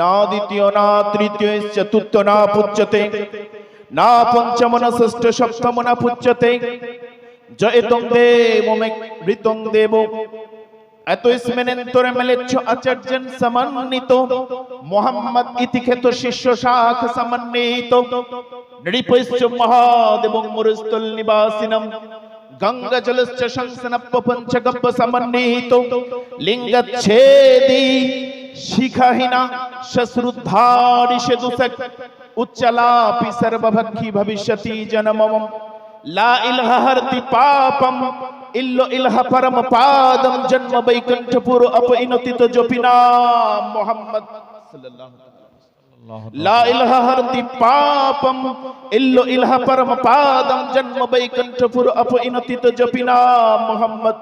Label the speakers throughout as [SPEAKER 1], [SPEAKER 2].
[SPEAKER 1] না দ্বিতীয়, না তৃতীয়, চতুর্থ, না পুচ্যতে। না পঞ্চম না ষষ্ঠ সপ্তম না পুচ্যতে জয়তং দেব ঋতং দেব। এত স্মেনেন্তরে মেলেচ্ছ আচার্যন সমন্বিত। মোহাম্মদ ইতি খ্যাত শিষ্য শাখ সমন্বিত। নৃপৈশ্চ মহাদেব মুরুস্তল নিবাসিনম। গঙ্গা জলশ্চ পঞ্চগব্ব সমন্বিত। লিঙ্গচ্ছেদি শিখাহিনা, শশ্রুদ্ধারি সেদুসক উচ্চলাপি সর্বভক্ষি ভবিষ্যতি জনমম লা ইলহা হরতি পাপম, ইল্লো ইলহা পরম পাদম, জন্ম বৈকুণ্ঠপুর অপইনতিত জপিনা মোহাম্মদ সাল্লাল্লাহু লা ইলাহা হরতি পাপম, ইল্লো ইলহা পরম পাদম, জন্ম বৈকুণ্ঠপুর অপইনতিত জপিনা মোহাম্মদ।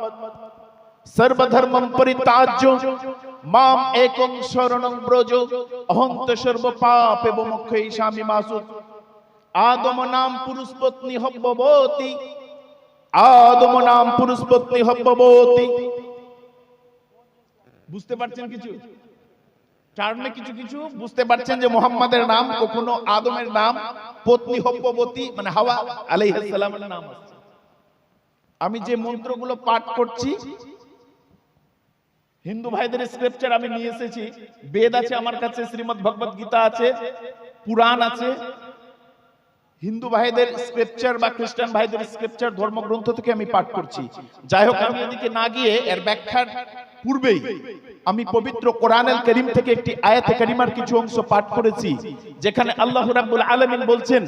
[SPEAKER 1] সর্বধর্মম পরিত্যাজ্য মাম একং শরণং ব্রজ, অহন্ত সর্ব পাপ এবং মুখ্যৈ স্বামী মাসুদ। আদম নাম পুরুষ পত্নী হব্ববতী আদম নাম পুরুষ পত্নী হব্ববতী বুঝতে পারছেন কিছু? টার্মে কিছু কিছু? বুঝতে পারছেন যে মোহাম্মদের নাম কখনো আদমের নাম, পত্নী হব্ববতী মানে হাওয়া আলাইহিস সালামের নাম আমি যে মন্ত্রগুলো পাঠ করছি হিন্দু ভাইদের স্ক্রিপচার আমি নিয়ে এসেছি। বেদ আছে আমার কাছে, শ্রীমদ ভগবত গীতা আছে, পুরাণ আছে। হিন্দু ভাইদের স্ক্রিপচার বা খ্রিস্টান ভাইদের স্ক্রিপচার ধর্মগ্রন্থ থেকে আমি পাঠ করছি। যাই হোক, আমি এদিকে না গিয়ে এর ব্যাখ্যার পূর্বেই আমি পবিত্র কোরআনুল করিম থেকে একটি আয়াতে কারিমার কিছু অংশ পাঠ করেছি, যেখানে আল্লাহ রাব্বুল আলামিন বলছেন,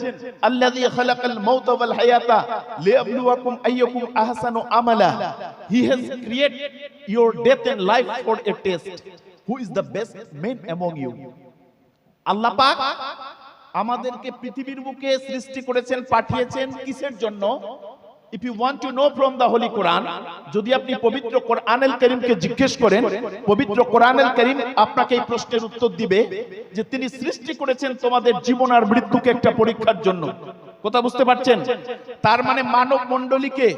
[SPEAKER 1] আল্লাযী খালাকাল মাউতা ওয়াল হায়াতা লিয়াবলুয়াকুম আইয়াকুম আহসানু আমালা। He has created your death and life for a test who is the best men among you আল্লাহ পাক আমাদেরকে পৃথিবীর বুকে সৃষ্টি করেছেন, পাঠিয়েছেন কিসের জন্য? If you want to know from the holy Quran যদি আপনি পবিত্র কোরআনুল করিমকে জিজ্ঞেস করেন, পবিত্র কোরআনুল করিম আপনাকে এই প্রশ্নের উত্তর দিবে যে তিনি সৃষ্টি করেছেন তোমাদের জীবন আর মৃত্যুকে একটা পরীক্ষার জন্য। কথা বুঝতে পারছেন? তার মানে মানব মণ্ডলীকে,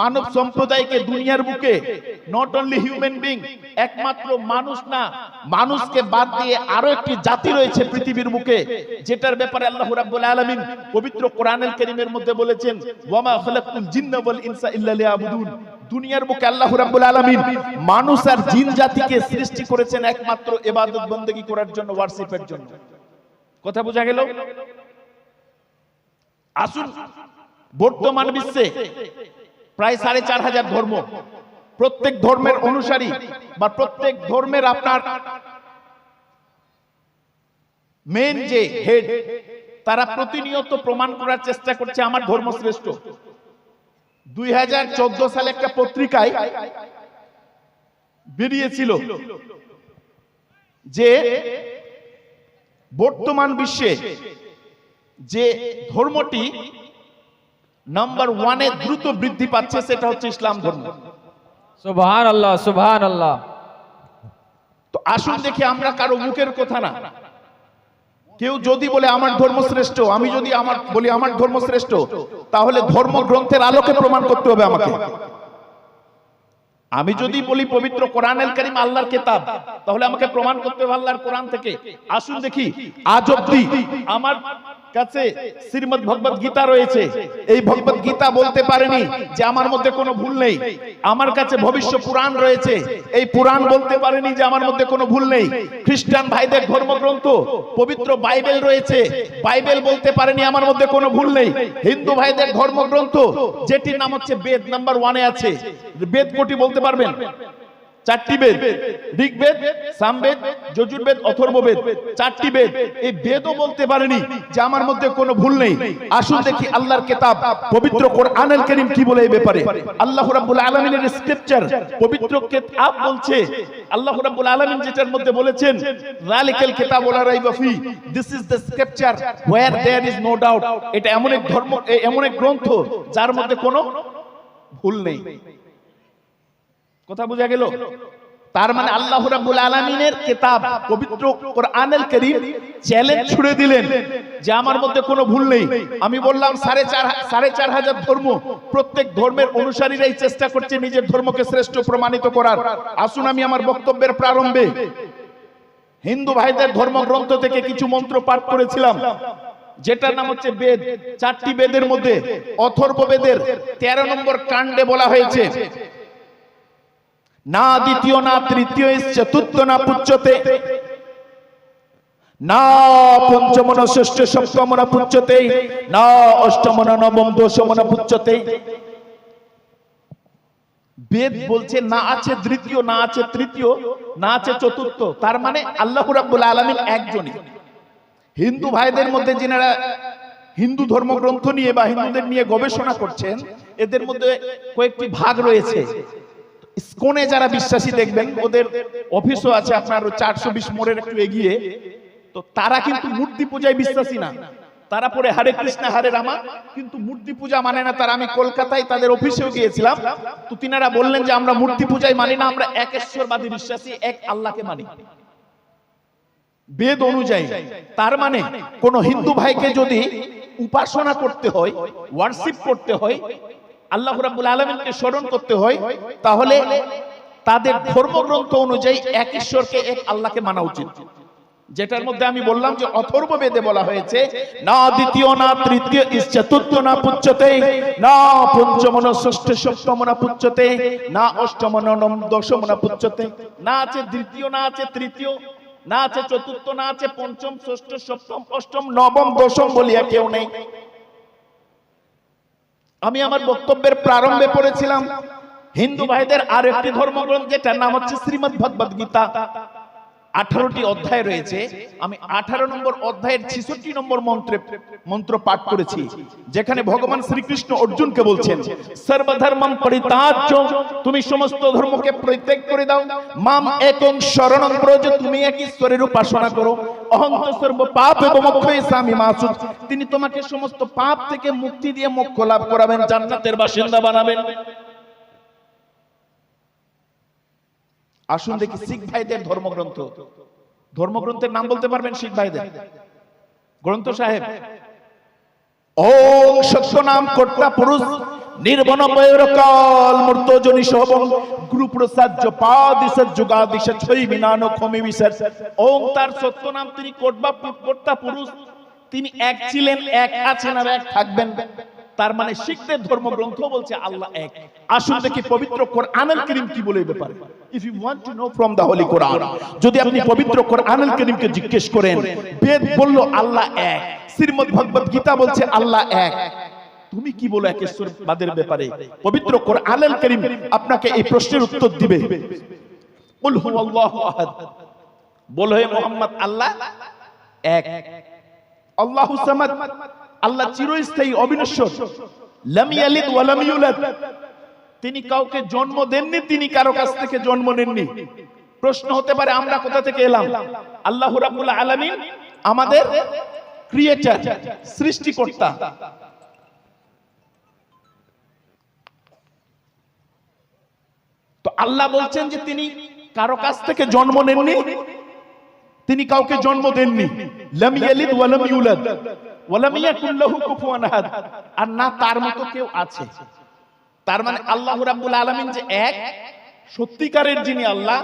[SPEAKER 1] মানব সম্প্রদায়কে, দুনিয়ার বুকে নট অনলি হিউম্যান বিং একমাত্র মানুষ না, মানুষকে বাদ দিয়ে আরও একটি জাতি রয়েছে পৃথিবীর বুকে, যেটার ব্যাপারে আল্লাহ রাব্বুল আলামিন পবিত্র কোরআনুল কারীমের মধ্যে বলেছেন, ওয়ামা খালাকতুল জিন্না ওয়াল ইনসা ইল্লা লিয়াবুদুন। দুনিয়ার বুকে আল্লাহ রাব্বুল আলামিন মানুষ আর জিন জাতিকে সৃষ্টি করেছেন একমাত্র ইবাদত বন্দেগী করার জন্য ওয়ার্শিপের জন্য। কথা বোঝা গেল? আসুন, বর্তমান বিশ্বে প্রায় সাড়ে চার হাজার ধর্ম। প্রত্যেক ধর্মের অনুসারী বা প্রত্যেক ধর্মের আপনার মেন যে হেড তারা প্রতিনিয়ত প্রমাণ করার চেষ্টা করছে, আমার ধর্ম শ্রেষ্ঠ। দুই হাজার চোদ্দ সালে একটা পত্রিকায় বেরিয়েছিল যে বর্তমান বিশ্বে যে ধর্মটি নাম্বার ওয়ানে দ্রুত বৃদ্ধি পাচ্ছে সেটা হচ্ছে ইসলাম ধর্ম।
[SPEAKER 2] সুবহান আল্লাহ সুবহান আল্লাহ
[SPEAKER 1] তো আসুন দেখি আমরা কারও মুখের কথা না। কেউ যদি বলে আমার ধর্ম শ্রেষ্ঠ আমি যদি আমার বলি আমার ধর্ম শ্রেষ্ঠ তাহলে ধর্মগ্রন্থের আলোকে প্রমাণ করতে হবে আমাকে। আমি যদি বলি পবিত্র কোরআনুল কারীম আল্লাহর কিতাব তাহলে আমাকে প্রমাণ করতে হবে আল্লাহর কোরআন থেকে। আসুন দেখি আজ অব্দি আমার কাছে শ্রীমদ ভগবত গীতা রয়েছে। এই ভগবত গীতা বলতে পারেনি যে আমার মধ্যে কোনো ভুল নেই। আমার কাছে ভবিষ্য পুরাণ রয়েছে। এই পুরাণ বলতে পারেনি যে আমার মধ্যে কোনো ভুল নেই। খ্রিস্টান ভাইদের ধর্মগ্রন্থ, পবিত্র বাইবেল রয়েছে। বাইবেল বলতে পারেনি আমার মধ্যে কোনো ভুল নেই। হিন্দু ভাইদের ধর্মগ্রন্থ, যেটির নাম হচ্ছে বেদ নাম্বার ওয়ানে আছে। বেদ কোটি বলতে পারবেন? চারটি বেদ, ঋগ্বেদ, সামবেদ, যজুর্বেদ, অথর্ববেদ, চারটি বেদ। এই বেদও বলতে পারেনি যে আমার মধ্যে কোনো ভুল নেই। আসুন দেখি আল্লাহর কিতাব, পবিত্র কোরআনুল কারীম কি বলে এই ব্যাপারে। আল্লাহ রাব্বুল আলামিনের স্ক্রিপচার পবিত্র কিতাব বলছে, আল্লাহ রাব্বুল আলামিন যেটার মধ্যে বলেছেন যালিকাল কিতাব ওয়া রাইবা ফি। This is the scripture where there is no doubt এটা এমন এক ধর্ম এমন এক গ্রন্থ যার মধ্যে কোনো ভুল নেই। কথা বোঝা গেল? তার মানে আল্লাহ রাব্বুল আলামিনের কিতাব পবিত্র কোরআনুল কারীম চ্যালেঞ্জ ছুড়ে দিলেন যে আমার মধ্যে কোনো ভুল নেই। আমি বললাম সাড়ে চার সাড়ে চার হাজার ধর্ম প্রত্যেক ধর্মের অনুসারীরাই চেষ্টা করছে নিজের ধর্মকে শ্রেষ্ঠ প্রমাণিত করার। আসুন আমি আমার বক্তব্যের প্রারম্ভে। হিন্দু ভাইদের ধর্মগ্রন্থ থেকে কিছু মন্ত্র পাঠ করেছিলাম। যেটার নাম হচ্ছে বেদ। চারটি বেদের মধ্যে অথর্ব বেদের তেরো নম্বর কাণ্ডে বলা হয়েছে। না দ্বিতীয়, না তৃতীয় চতুর্থ, না পুচ্ছতে। না পঞ্চম না ষষ্ঠ, সপ্তম, না পুচ্ছতে। না অষ্টম না নবম, দশম, না পুচ্ছতে। বেদ বলছে, না আছে দ্বিতীয়, না আছে তৃতীয়, না আছে চতুর্থ। তার মানে আল্লাহ রাব্বুল আলামিন একজনই। হিন্দু ভাইদের মধ্যে যিনারা হিন্দু ধর্মগ্রন্থ নিয়ে বা হিন্দুদের নিয়ে গবেষণা করছেন, এদের মধ্যে কয়েকটি ভাগ রয়েছে। ইসকনে যারা বিশ্বাসী দেখবেন, ওদের অফিসও আছে আপনার চারশো বিশ মোড়ের একটু এগিয়ে। তো তারা কিন্তু মূর্তি পূজায় বিশ্বাসী না। তারা পরে হরে কৃষ্ণ, হরে রামা, কিন্তু মূর্তি পূজা মানে না তারা। আমি কলকাতায় তাদের অফিসেও গিয়েছিলাম। তো তিনারা বললেন যে, আমরা মূর্তি পূজায় মানি না, আমরা একেশ্বরবাদী বিশ্বাসী, এক আল্লাহকে মানি। বেদ অনুযায়ী, তার মানে কোন হিন্দু ভাইকে যদি উপাসনা করতে হয় ওয়ার্শিপ করতে হয় আল্লাহ রাব্বুল আলামিনকে স্মরণ করতে হয়, তাহলে তাদের ধর্মগ্রন্থ অনুযায়ী এক ঈশ্বরকে এক আল্লাহকে মানা উচিত। যেটার মধ্যে আমি বললাম যে অথর্ব বেদে বলা হয়েছে, না দ্বিতীয়, না তৃতীয় চতুর্থ, না পুচ্ছতে, না পঞ্চম, না ষষ্ঠ, সপ্তম, না পুচ্ছতে, না অষ্টম, না দশম, না পুচ্ছতে, না আছে দ্বিতীয়, না আছে তৃতীয়, না আছে চতুর্থ, না আছে পঞ্চম, ষষ্ঠ, সপ্তম, অষ্টম, নবম, দশম বলিয়া কেউ নেই। আমি আমার বক্তব্যের প্রারম্ভে পড়েছিলাম। হিন্দু ভাইদের আর একটি ধর্মগ্রন্থ যেটার নাম হচ্ছে শ্রীমদ ভগবদ গীতা। আঠারোটি অধ্যায় রয়েছে। আমি আঠারো নম্বর অধ্যায়ের ছেষট্টি নম্বর মন্ত্রে মন্ত্র পাঠ করেছি, যেখানে ভগবান শ্রীকৃষ্ণ অর্জুনকে বলছেন, সর্বধর্মম পরিত্যাজ্য, তুমি সমস্ত ধর্মকে পরিত্যাগ করে দাও। মাম একং শরণং ব্রজ, তুমি এক ঈশ্বরের উপাসনা করো। অহন্ত পাপ এবং মাসুদ, তিনি তোমাকে সমস্ত পাপ থেকে মুক্তি দিয়ে মোক্ষ লাভ করাবেন, জান্নাতের বাসিন্দা বানাবেন। আসুন দেখি শিখ ভাইদের ধর্মগ্রন্থ। ধর্মগ্রন্থের নাম বলতে পারবেন শিখ ভাইদের? গ্রন্থ সাহেব। ওম সত্য নাম কর্তা পুরুষ তার মানে ধর্মগ্রন্থ বলছে আল্লাহ এক। আসুন দেখি পবিত্র কি বলে ব্যাপারে। If you want to know from the holy Quran যদি আপনি পবিত্র কোরআনুল জিজ্ঞেস করেন, বেদ বলল আল্লাহ এক। শ্রীমদ্ ভগবত গীতা বলছে আল্লাহ এক। তুমি কি বলো একেশ্বরবাদের ব্যাপারে? পবিত্র কোরআনুল কারীম আপনাকে এই প্রশ্নের উত্তর দিবে। কুল হুয়াল্লাহু আহাদ। বলো হে মোহাম্মদ আল্লাহ। এক। আল্লাহু সামাদ। আল্লাহ চিরস্থায়ী অবিনশ্বর। লাম ইয়ালিদ ওয়া লাম ইউলাদ। তিনি কাউকে জন্ম দেননি তিনি কারও কাছ থেকে জন্ম নেননি। প্রশ্ন হতে পারে আমরা কোথা থেকে এলাম? আল্লাহ রাব্বুল আলামিন আমাদের ক্রিয়েটর সৃষ্টিকর্তা। তো আল্লাহ বলছেন যে তিনি কারও কাছ থেকে জন্ম নেননি, তিনি কাউকে জন্ম দেননি। আর না, তার মতো কেউ আছে। তার মানে আল্লাহ রাব্বুল আলামিন যে এক, সত্যিকারের যিনি আল্লাহ,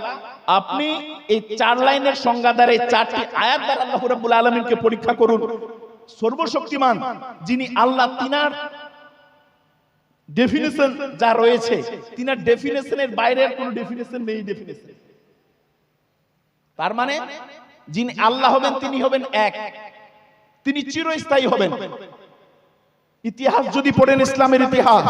[SPEAKER 1] আপনি এই চার লাইনের সংজ্ঞা দ্বারা এই চারটি আয়াত আল্লাহ রাব্বুল আলামিনকে পরীক্ষা করুন। সর্বশক্তিমান যিনি আল্লাহ, তিনার ডেফিনেশন যা রয়েছে তিনার ডেফিনেশনের বাইরের কোনো ডেফিনেশন নেই ডেফিনেশন তার মানে যিনি আল্লাহ হবেন তিনি হবেন এক। তিনি চিরস্থায়ী হবেন। ইতিহাস যদি পড়েন ইসলামের ইতিহাস।